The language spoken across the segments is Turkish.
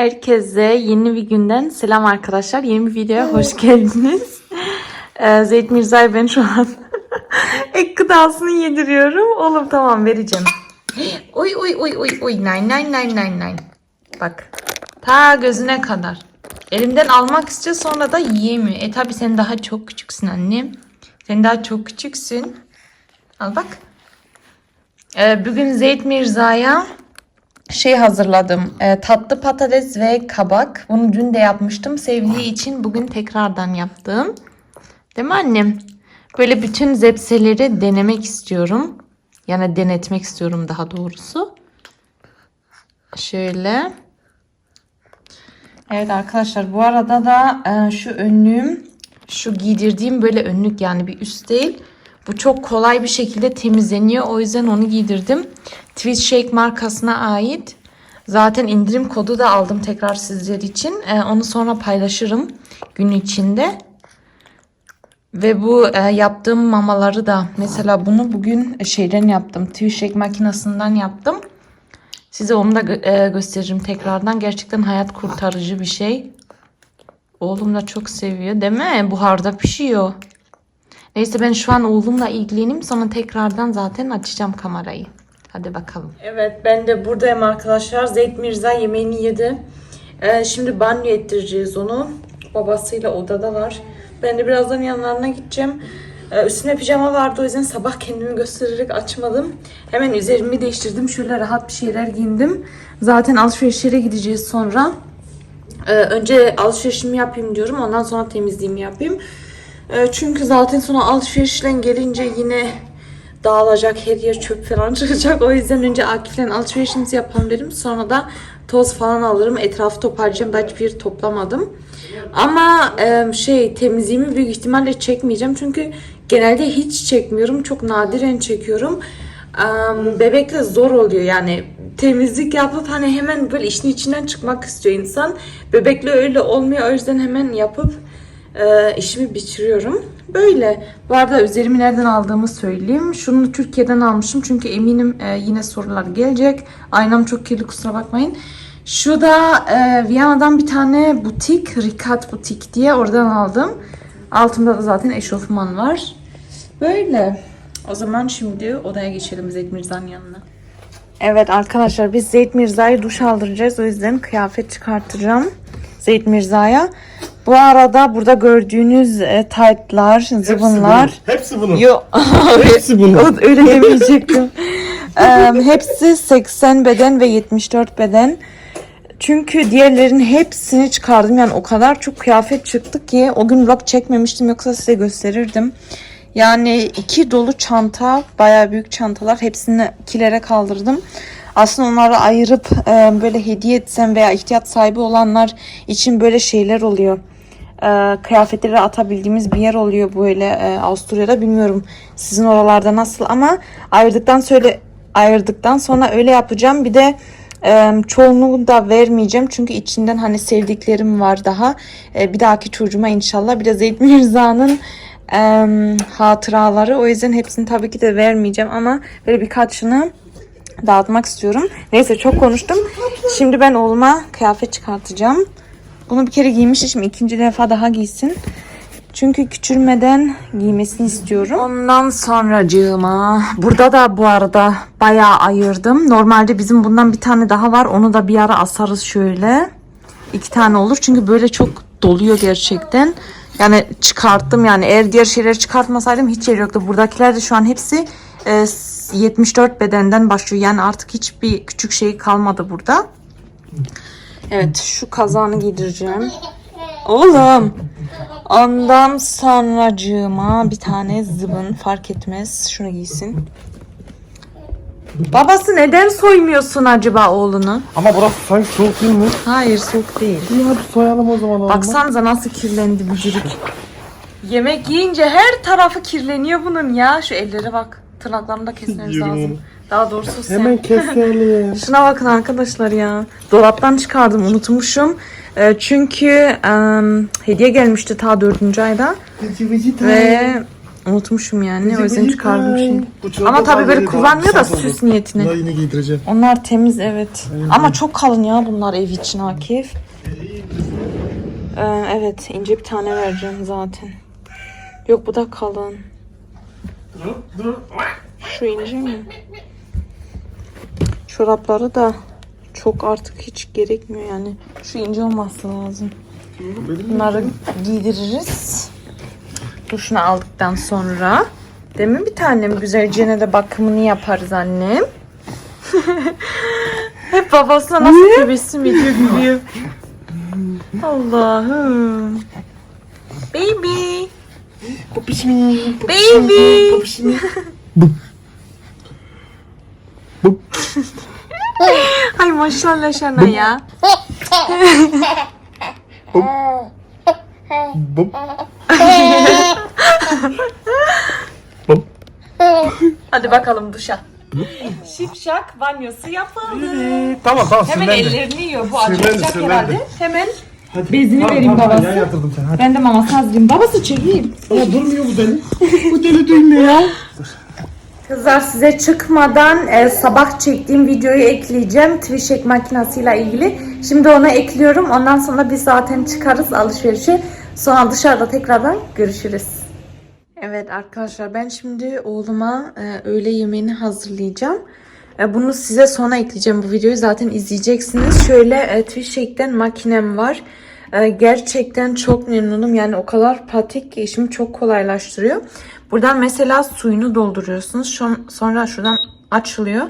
Herkese yeni bir günden selam arkadaşlar. Yeni bir videoya hoş geldiniz. Ee, Zeyt Mirza'ya ben şu an ek gıdasını yediriyorum. Oğlum tamam vereceğim. Uy uy uy uy uy nay nay nay nay nay. Bak ta gözüne kadar. Elimden almak istiyor sonra da yiyemiyor. E tabi sen daha çok küçüksün annem. Sen daha çok küçüksün. Al bak. Ee, bugün Zeyt Mirza'ya şey hazırladım. e, tatlı patates ve kabak. Bunu dün de yapmıştım. Sevdiği için bugün tekrardan yaptım. Değil mi annem? Böyle bütün zepseleri denemek istiyorum. Yani denetmek istiyorum daha doğrusu. Şöyle. Evet arkadaşlar bu arada da e, şu önlüğüm şu giydirdiğim böyle önlük yani bir üst değil. Bu çok kolay bir şekilde temizleniyor. O yüzden onu giydirdim. Twist Shake markasına ait. Zaten indirim kodu da aldım tekrar sizler için. E, onu sonra paylaşırım gün içinde. Ve bu e, yaptığım mamaları da mesela bunu bugün şeyden yaptım. Twist Shake makinesinden yaptım. Size onu da e, gösteririm tekrardan. Gerçekten hayat kurtarıcı bir şey. Oğlum da çok seviyor değil mi? Buharda pişiyor. Neyse ben şu an oğlumla ilgileneyim. Sonra tekrardan zaten açacağım kamerayı. Hadi bakalım. Evet ben de buradayım arkadaşlar. Zeyt Mirza yemeğini yedi. Ee, şimdi banyo ettireceğiz onu. Babasıyla odadalar. Ben de birazdan yanlarına gideceğim. Ee, üstüne pijama vardı o yüzden sabah kendimi göstererek açmadım. Hemen üzerimi değiştirdim. Şöyle rahat bir şeyler giyindim. Zaten alışverişlere gideceğiz sonra. Ee, önce alışverişimi yapayım diyorum. Ondan sonra temizliğimi yapayım. Ee, çünkü zaten sonra alışverişten gelince yine dağılacak her yer çöp falan çıkacak. O yüzden önce Akif'le alışverişimizi yapalım dedim. Sonra da toz falan alırım. Etrafı toparlayacağım. Daha hiçbir toplamadım. Ama e, şey temizliğimi büyük ihtimalle çekmeyeceğim. Çünkü genelde hiç çekmiyorum. Çok nadiren çekiyorum. Em, Bebekle zor oluyor yani temizlik yapıp hani hemen böyle işin içinden çıkmak istiyor insan. Bebekle öyle olmuyor o yüzden hemen yapıp e, işimi bitiriyorum. Böyle. Bu arada üzerimi nereden aldığımı söyleyeyim. Şunu Türkiye'den almışım çünkü eminim e, yine sorular gelecek. Aynam çok kirli kusura bakmayın. Şu da e, Viyana'dan bir tane butik, Rikat Butik diye oradan aldım. Altında da zaten eşofman var. Böyle. O zaman şimdi odaya geçelim Zeyt Mirza'nın yanına. Evet arkadaşlar biz Zeyt Mirza'yı duş aldıracağız. O yüzden kıyafet çıkartacağım Zeyt Mirza'ya. Bu arada burada gördüğünüz e, taytlar, zıbınlar. Hepsi bunun. Yo, Hepsi bunun. öyle demeyecektim. Em, hepsi 80 beden ve 74 beden. Çünkü diğerlerin hepsini çıkardım. Yani o kadar çok kıyafet çıktı ki o gün vlog çekmemiştim yoksa size gösterirdim. Yani iki dolu çanta, bayağı büyük çantalar. Hepsini kilere kaldırdım. Aslında onları ayırıp e, böyle hediye etsem veya ihtiyaç sahibi olanlar için böyle şeyler oluyor. E, kıyafetleri atabildiğimiz bir yer oluyor böyle e, Avusturya'da. Bilmiyorum sizin oralarda nasıl ama ayırdıktan söyle ayırdıktan sonra öyle yapacağım. Bir de e, çoğunluğu da vermeyeceğim çünkü içinden hani sevdiklerim var daha. E, bir dahaki çocuğuma inşallah bir de Zeyd Mirza'nın e, hatıraları. O yüzden hepsini tabii ki de vermeyeceğim ama böyle birkaçını dağıtmak istiyorum. Neyse çok konuştum. Şimdi ben oğluma kıyafet çıkartacağım. Bunu bir kere giymişti. Şimdi ikinci defa daha giysin. Çünkü küçülmeden giymesini istiyorum. Ondan sonracığıma burada da bu arada bayağı ayırdım. Normalde bizim bundan bir tane daha var. Onu da bir ara asarız şöyle. İki tane olur. Çünkü böyle çok doluyor gerçekten. Yani çıkarttım yani eğer diğer şeyleri çıkartmasaydım hiç yer yoktu. Buradakiler de şu an hepsi e, 74 bedenden başlıyor. Yani artık hiçbir küçük şey kalmadı burada. Evet şu kazağını giydireceğim. Oğlum. Ondan sonracığıma bir tane zıbın fark etmez. Şunu giysin. Babası neden soymuyorsun acaba oğlunu? Ama burası sanki soğuk değil mi? Hayır soğuk değil. İyi hadi soyalım o zaman. Baksanıza nasıl kirlendi bücürük. Yemek yiyince her tarafı kirleniyor bunun ya. Şu ellere bak. Tırnaklarını da kesmemiz Yürü lazım. Daha doğrusu sen. Hemen keselim. Şuna bakın arkadaşlar ya. Dolaptan çıkardım unutmuşum. Ee, çünkü em, hediye gelmişti ta dördüncü ayda. Vıcı vıcı Ve unutmuşum yani. O Bizi yüzden çıkardım yıkay. şimdi. Bu çorba Ama tabii böyle daha kullanmıyor da oldu. süs niyetine. Bunları yine giydireceğim. Onlar temiz evet. Ama çok kalın ya bunlar ev için Akif. Ee, evet ince bir tane vereceğim zaten. Yok bu da kalın. Şu ince mi? Çorapları da çok artık hiç gerekmiyor yani. Şu ince olması lazım. Bunları giydiririz. Duşunu aldıktan sonra. Değil mi bir tanem? Güzelce de bakımını yaparız annem. Hep babasına nasıl tebessüm ediyor gülüyor. Allah'ım. Baby. Popişimi. Baby. Popişimi. Ay maşallah sana ya. Bum. Bum. Hadi bakalım duşa. Şipşak banyosu yapıldı. Tamam tamam Hemen sinirlendim. ellerini yiyor. Bu Sinirlendi, acıkacak sinirlendi. herhalde. Hemen Hadi. Bezini Tamam, vereyim tamam, babası. Ya yatırdım seni hadi. ben de maması hazırlayayım. Babası çekeyim. Ya durmuyor bu deli. bu deli duymuyor ya. Kızlar size çıkmadan e, sabah çektiğim videoyu ekleyeceğim. Twitch makinesiyle ilgili. Şimdi ona ekliyorum. Ondan sonra biz zaten çıkarız alışverişe. Sonra dışarıda tekrardan görüşürüz. Evet arkadaşlar ben şimdi oğluma e, öğle yemeğini hazırlayacağım. E, bunu size sonra ekleyeceğim bu videoyu zaten izleyeceksiniz. Şöyle e, Twitch'ten makinem var. E, gerçekten çok memnunum. Yani o kadar pratik ki işimi çok kolaylaştırıyor. Buradan mesela suyunu dolduruyorsunuz. Sonra şuradan açılıyor.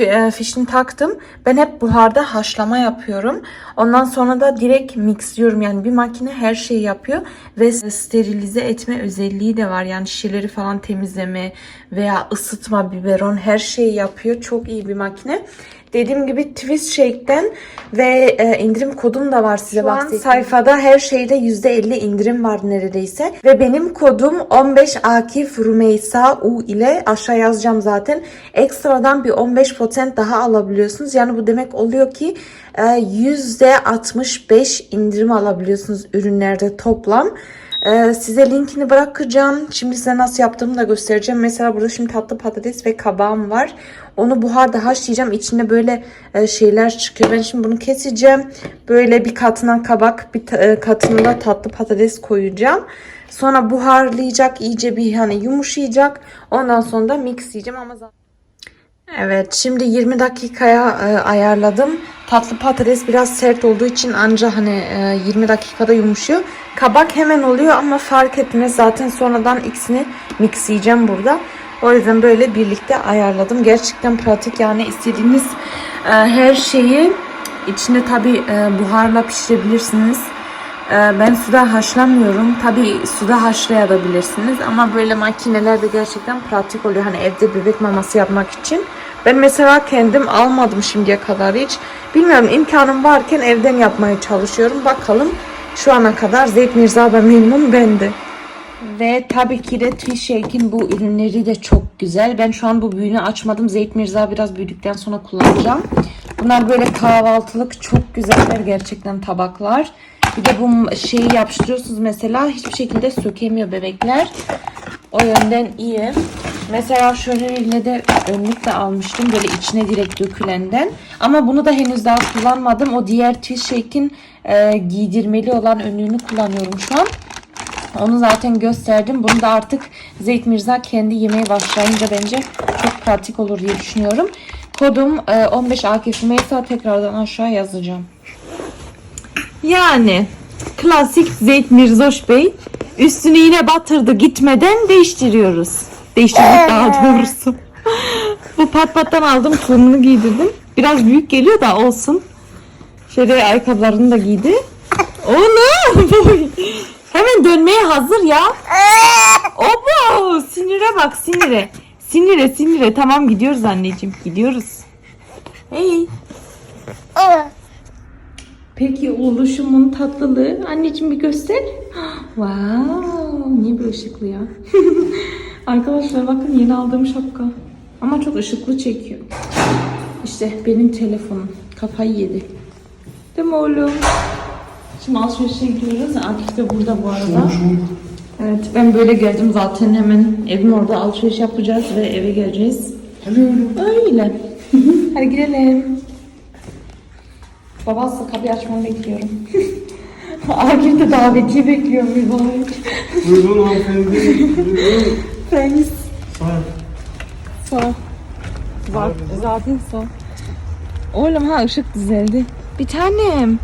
E, Fişini taktım. Ben hep buharda haşlama yapıyorum. Ondan sonra da direkt mixliyorum. Yani bir makine her şeyi yapıyor. Ve sterilize etme özelliği de var. Yani şişeleri falan temizleme veya ısıtma, biberon her şeyi yapıyor. Çok iyi bir makine. Dediğim gibi Twist Shake'den ve e, indirim kodum da var size bahsettiğim. sayfada her şeyde %50 indirim var neredeyse. Ve benim kodum 15 Akif Rumeysa U ile aşağı yazacağım zaten. Ekstradan bir 15% daha alabiliyorsunuz. Yani bu demek oluyor ki e, %65 indirim alabiliyorsunuz ürünlerde toplam. Ee, size linkini bırakacağım. Şimdi size nasıl yaptığımı da göstereceğim. Mesela burada şimdi tatlı patates ve kabağım var. Onu buharda haşlayacağım. İçinde böyle e, şeyler çıkıyor. Ben şimdi bunu keseceğim. Böyle bir katına kabak, bir e, katına da tatlı patates koyacağım. Sonra buharlayacak, iyice bir hani yumuşayacak. Ondan sonra da mixleyeceğim ama zaten Evet, şimdi 20 dakikaya e, ayarladım. Tatlı patates biraz sert olduğu için anca hani e, 20 dakikada yumuşuyor. Kabak hemen oluyor ama fark etmez. Zaten sonradan ikisini mixleyeceğim burada. O yüzden böyle birlikte ayarladım. Gerçekten pratik yani istediğiniz e, her şeyi içinde tabi buharla pişirebilirsiniz. E, ben suda haşlamıyorum. Tabi suda haşlayabilirsiniz ama böyle makineler de gerçekten pratik oluyor. Hani evde bebek maması yapmak için. Ben mesela kendim almadım şimdiye kadar hiç. Bilmiyorum imkanım varken evden yapmaya çalışıyorum. Bakalım şu ana kadar Zeyt Mirza da memnun ben de. Ve tabii ki de Twish Shake'in bu ürünleri de çok güzel. Ben şu an bu büyüğünü açmadım. Zeyt Mirza biraz büyüdükten sonra kullanacağım. Bunlar böyle kahvaltılık çok güzeller gerçekten tabaklar. Bir de bu şeyi yapıştırıyorsunuz mesela hiçbir şekilde sökemiyor bebekler. O yönden iyi. Mesela şöyle de önlük de almıştım. Böyle içine direkt dökülenden. Ama bunu da henüz daha kullanmadım. O diğer Shake'in e, giydirmeli olan önlüğünü kullanıyorum şu an. Onu zaten gösterdim. Bunu da artık Zeyt Mirza kendi yemeye başlayınca bence çok pratik olur diye düşünüyorum. Kodum e, 15 Akif Meysa tekrardan aşağı yazacağım. Yani klasik Zeyt Mirzoş Bey üstünü yine batırdı gitmeden değiştiriyoruz. Değiştirdik daha doğrusu. Bu pat pattan aldım tulumunu giydirdim. Biraz büyük geliyor da olsun. Şöyle ayakkabılarını da giydi. Onu hemen dönmeye hazır ya. Obo sinire bak sinire. Sinire sinire tamam gidiyoruz anneciğim gidiyoruz. Hey. Peki oluşumun tatlılığı. Anneciğim bir göster. Wow, niye böyle ışıklı ya? Arkadaşlar bakın yeni aldığım şapka. Ama çok ışıklı çekiyor. İşte benim telefonum. Kafayı yedi. Değil mi oğlum? Şimdi alışverişe gidiyoruz. Akif de burada bu arada. Evet ben böyle geldim zaten hemen evim orada alışveriş yapacağız ve eve geleceğiz. Öyle. Hadi girelim. Babası kapıyı açmanı bekliyorum. Akif de davetiye bekliyor mübarek. Buyurun hanımefendi. Buyurun. Thanks. Sağ ol. Sağ. Zaten, zaten sağ. Oğlum ha ışık düzeldi. Bir tanem.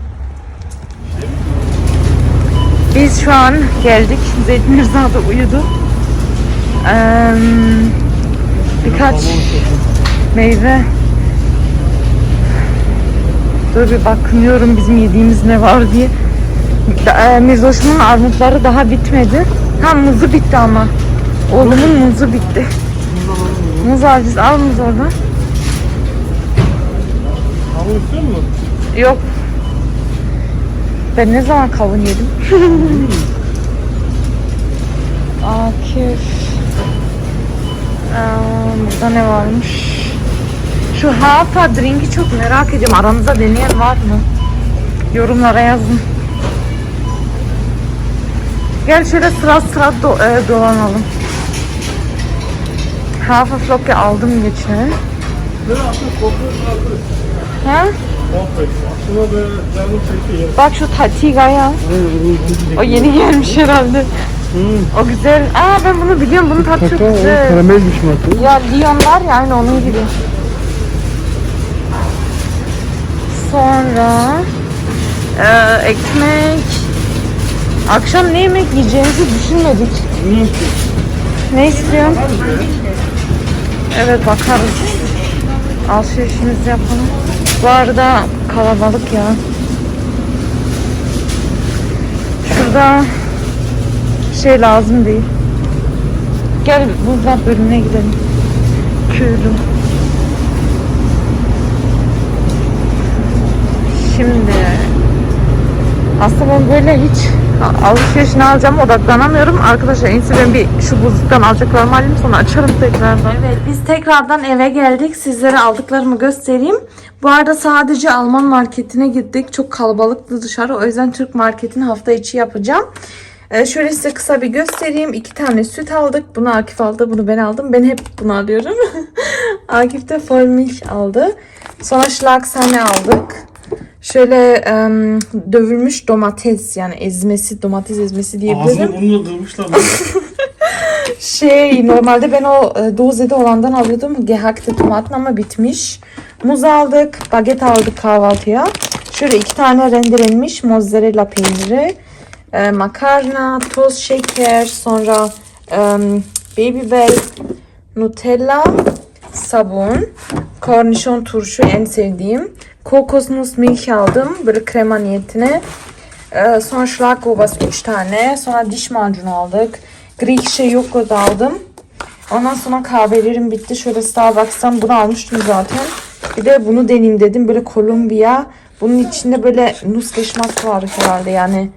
Biz şu an geldik. Zeytin Mirza da uyudu. Ee, birkaç meyve. Dur bir bakınıyorum bizim yediğimiz ne var diye. E, Mirzoş'un armutları daha bitmedi. Ha muzu bitti ama. Oğlumun muzu bitti. Muz alacağız. Al muz oradan. Kavun istiyor musun? Yok. Ben ne zaman kavun yedim? Akif. Burada ne varmış? Şu hapa drink'i çok merak ediyorum. Aranızda deneyen var mı? Yorumlara yazın. Gel şöyle sıra sıra do- e, dolanalım. Half flock'ı aldım kalkıyor. Ha? Bak şu Tatiga'ya. O yeni gelmiş herhalde. O güzel. Aa ben bunu biliyorum. Bunun tadı çok güzel. Karamelmiş mi Ya Leon var ya aynı onun gibi. Sonra eee, ekmek. Akşam ne yemek yiyeceğimizi düşünmedik. Ne istiyorsun? Evet bakarız. Alışverişimizi yapalım. Bu arada kalabalık ya. Şurada şey lazım değil. Gel buzlar bölümüne gidelim. Kürdüm. Şimdi aslında ben böyle hiç alışveriş ne alacağım odaklanamıyorum. Arkadaşlar en ben bir şu buzluktan alacaklarımı alayım sonra açarım tekrardan. Evet biz tekrardan eve geldik. Sizlere aldıklarımı göstereyim. Bu arada sadece Alman marketine gittik. Çok kalabalıktı dışarı. O yüzden Türk marketini hafta içi yapacağım. Ee, şöyle size kısa bir göstereyim. İki tane süt aldık. Bunu Akif aldı. Bunu ben aldım. Ben hep bunu alıyorum. Akif de Vollmilch aldı. Sonra Schlagsahne aldık. Şöyle em, dövülmüş domates yani ezmesi, domates ezmesi diyebilirim. Ağzını kırmışlar. lan. Şey normalde ben o e, Doze'de olandan alıyordum. Gehackte tomatın ama bitmiş. Muz aldık. Baget aldık kahvaltıya. Şöyle iki tane rendelenmiş mozzarella peyniri. e, makarna, toz şeker. Sonra em, baby bell, nutella, sabun, kornişon turşu en sevdiğim. Kokosnuss milk aldım. Böyle krema niyetine. Ee, sonra Schlagobers 3 tane. Sonra diş macunu aldık. Griechische yoghurt aldım. Ondan sonra kahvelerim bitti. Şöyle Starbucks'tan bunu almıştım zaten. Bir de bunu deneyeyim dedim. Böyle Kolombiya. Bunun içinde böyle nus geçmak var herhalde yani.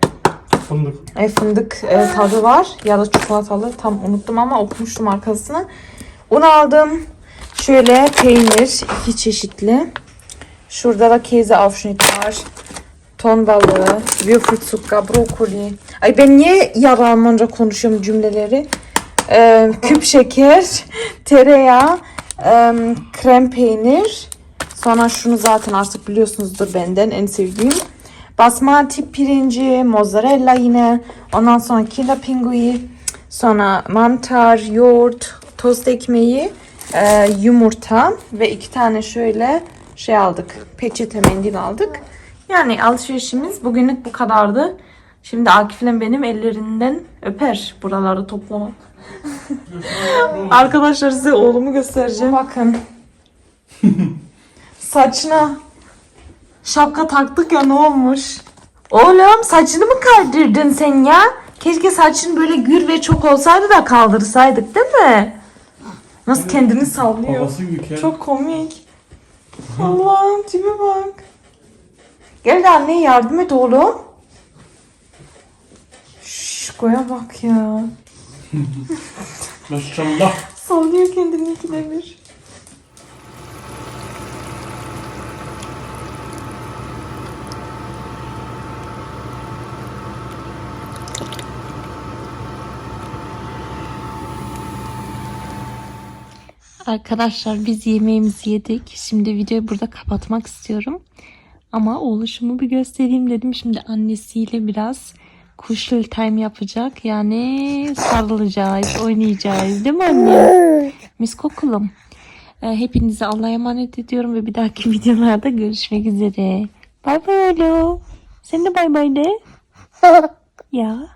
Fındık. E, fındık e, tadı var. Ya da çikolatalı. Tam unuttum ama okumuştum arkasını. Un aldım. Şöyle peynir. iki çeşitli. Şurada da keze var. Ton balığı, Würfelzucker, brokoli. Ay ben niye yarı Almanca konuşuyorum cümleleri? Ee, küp şeker, tereyağı, em, krem peynir. Sonra şunu zaten artık biliyorsunuzdur benden en sevdiğim. Basmati pirinci, mozzarella yine. Ondan sonra kinderpingui. Sonra mantar, yoğurt, tost ekmeği, e, yumurta ve iki tane şöyle şey aldık. Peçete mendil aldık. Yani alışverişimiz bugünlük bu kadardı. Şimdi Akif'le benim ellerinden öper buraları toplamak. Arkadaşlar size oğlumu göstereceğim. Bakın. Saçına şapka taktık ya ne olmuş? Oğlum saçını mı kaldırdın sen ya? Keşke saçın böyle gür ve çok olsaydı da kaldırsaydık değil mi? Nasıl kendini sallıyor. Çok komik. Allah'ım tipe bak. Gel de anneye yardım et oğlum. Şş, koya bak ya. Maşallah. Sallıyor kendini ikide bir. Arkadaşlar biz yemeğimizi yedik. Şimdi videoyu burada kapatmak istiyorum. Ama oğluşumu bir göstereyim dedim. Şimdi annesiyle biraz kuşlu time yapacak. Yani sarılacağız, oynayacağız. Değil mi anne? Mis kokulum. Ee, Hepinize Allah'a emanet ediyorum ve bir dahaki videolarda görüşmek üzere. Bay bay oğlum. Sen de bay bay de. Ya.